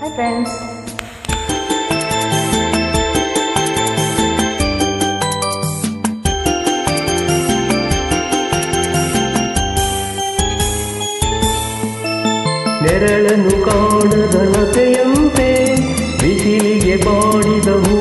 hi friends ನೆರಳನ್ನು ಕಾಣದಳತೆಯಂತೆ ಬಿಸಿಲಿಗೆ ಬಾಡಿದ ಹೂ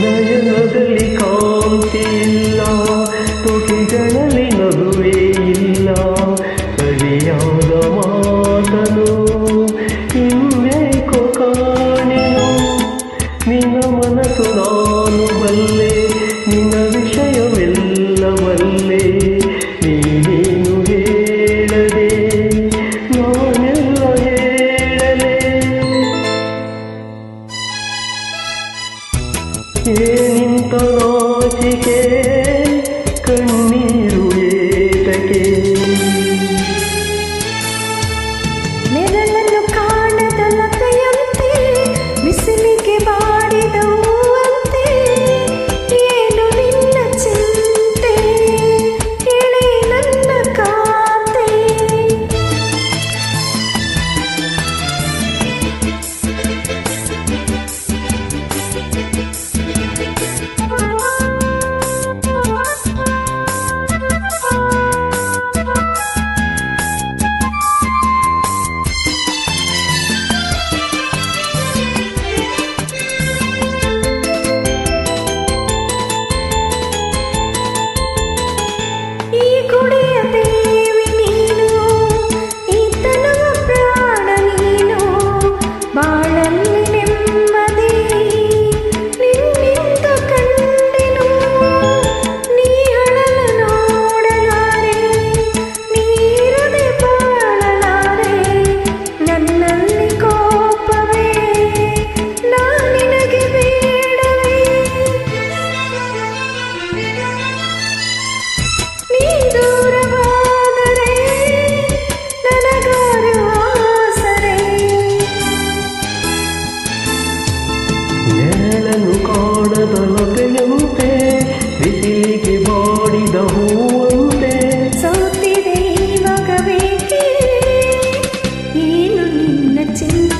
ನಯನದಲ್ಲಿ ಕಾಂತಿಲ್ಲ ತುಟಿಗಳಲ್ಲಿ ನಗುವೇ ಇಲ್ಲ ಸರಿಯಾದ ಮಾತನು ಹಿಂದೆ ಕಾಣಿನು ನಿನ್ನ ಮನಸ್ಸು ನಾವು ನಿಂತಲೋಚಿಕೆ ಸಿದ್ಧವೂ ಅಂತೆ ಸೌತಿದೆ ಇವಾಗ ಬೇಕೇ ಏನು ನಿನ್ನ ಚಿನ್ನ